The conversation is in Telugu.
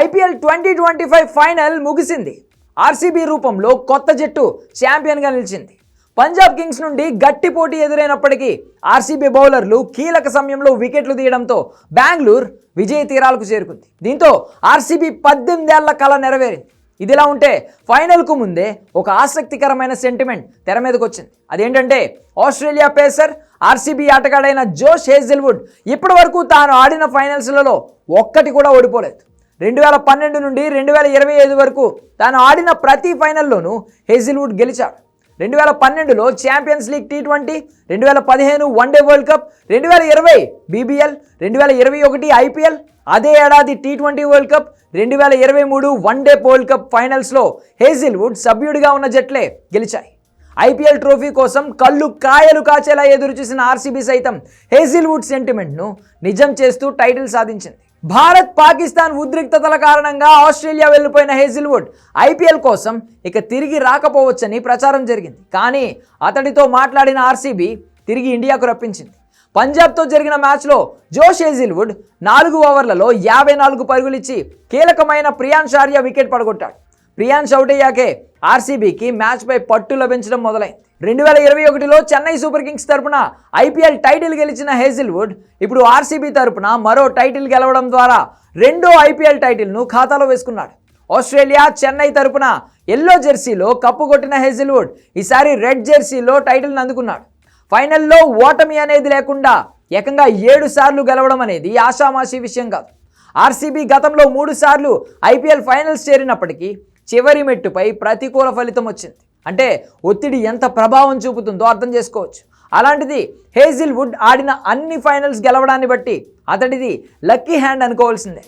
IPL twenty twenty five final ముగిసింది. ఆర్సీబీ రూపంలో కొత్త జట్టు ఛాంపియన్గా నిలిచింది. పంజాబ్ కింగ్స్ నుండి గట్టి పోటీ ఎదురైనప్పటికీ ఆర్సీబీ బౌలర్లు కీలక సమయంలో వికెట్లు తీయడంతో బెంగళూరు విజయ తీరాలకు చేరుకుంది. దీంతో ఆర్సీబీ పద్దెనిమిదేళ్ళ కళ నెరవేరింది. ఇదిలా ఉంటే ఫైనల్కు ముందే ఒక ఆసక్తికరమైన సెంటిమెంట్ తెర మీదకి వచ్చింది అదేంటంటే ఆస్ట్రేలియా పేసర్ ఆర్సీబీ ఆటగాడైన జోష్ హేజిల్వుడ్ ఇప్పటి వరకు తాను ఆడిన ఫైనల్స్లలో ఒక్కటి కూడా ఓడిపోలేదు. రెండు వేల పన్నెండు నుండి రెండు వేల ఇరవై ఐదు వరకు తాను ఆడిన ప్రతి ఫైనల్లోనూ హేజిల్వుడ్ గెలిచాడు. రెండు వేల పన్నెండులో ఛాంపియన్స్ లీగ్ టీ ట్వంటీ రెండు వేల పదిహేను వన్డే వరల్డ్ కప్ రెండు వేల ఇరవై బీబీఎల్ రెండు వేల ఇరవై ఒకటి ఐపీఎల్ అదే ఏడాది టీ ట్వంటీ వరల్డ్ కప్ రెండు వేల ఇరవై మూడు వన్డే వరల్డ్ కప్ ఫైనల్స్లో హేజిల్వుడ్ సభ్యుడిగా ఉన్న జట్లే గెలిచాయి. ఐపీఎల్ ట్రోఫీ కోసం కళ్ళు కాయలు కాచేలా ఎదురుచూసిన ఆర్సీబీ సైతం హేజిల్వుడ్ సెంటిమెంట్ను నిజం చేస్తూ టైటిల్ సాధించింది. భారత్ పాకిస్తాన్ ఉద్రిక్తతల కారణంగా ఆస్ట్రేలియా వెళ్ళిపోయిన హేజిల్వుడ్ ఐపీఎల్ కోసం ఇక తిరిగి రాకపోవచ్చని ప్రచారం జరిగింది. కానీ అతడితో మాట్లాడిన ఆర్సీబీ తిరిగి ఇండియాకు రప్పించింది. పంజాబ్తో జరిగిన మ్యాచ్లో జోష్ హేజిల్వుడ్ నాలుగు ఓవర్లలో యాభై నాలుగు పరుగులిచ్చి కీలకమైన ప్రియాన్ షార్య వికెట్ పడగొట్టాడు. ప్రియాన్ షౌట్ అయ్యాకే ఆర్సీబీకి మ్యాచ్పై పట్టు లభించడం మొదలైంది. రెండు వేల ఇరవై ఒకటిలో చెన్నై సూపర్ కింగ్స్ తరపున ఐపీఎల్ టైటిల్ గెలిచిన హేజిల్వుడ్ ఇప్పుడు ఆర్సీబీ తరపున మరో టైటిల్ గెలవడం ద్వారా రెండో ఐపీఎల్ టైటిల్ను ఖాతాలో వేసుకున్నాడు. ఆస్ట్రేలియా చెన్నై తరపున ఎల్లో జెర్సీలో కప్పు కొట్టిన హేజిల్వుడ్ ఈసారి రెడ్ జెర్సీలో టైటిల్ని అందుకున్నాడు. ఫైనల్లో ఓటమి అనేది లేకుండా ఏకంగా ఏడు సార్లు గెలవడం అనేది ఆషామాషీ విషయం కాదు. ఆర్సీబీ గతంలో మూడు సార్లు ఐపీఎల్ ఫైనల్స్ చేరినప్పటికీ చివరి మెట్టుపై ప్రతికూల ఫలితం వచ్చింది. అంటే ఒత్తిడి ఎంత ప్రభావం చూపుతుందో అర్థం చేసుకోవచ్చు. అలాంటిది హేజిల్ వుడ్ ఆడిన అన్ని ఫైనల్స్ గెలవడాన్ని బట్టి అతడిది లక్కీ హ్యాండ్ అనుకోవాల్సిందే.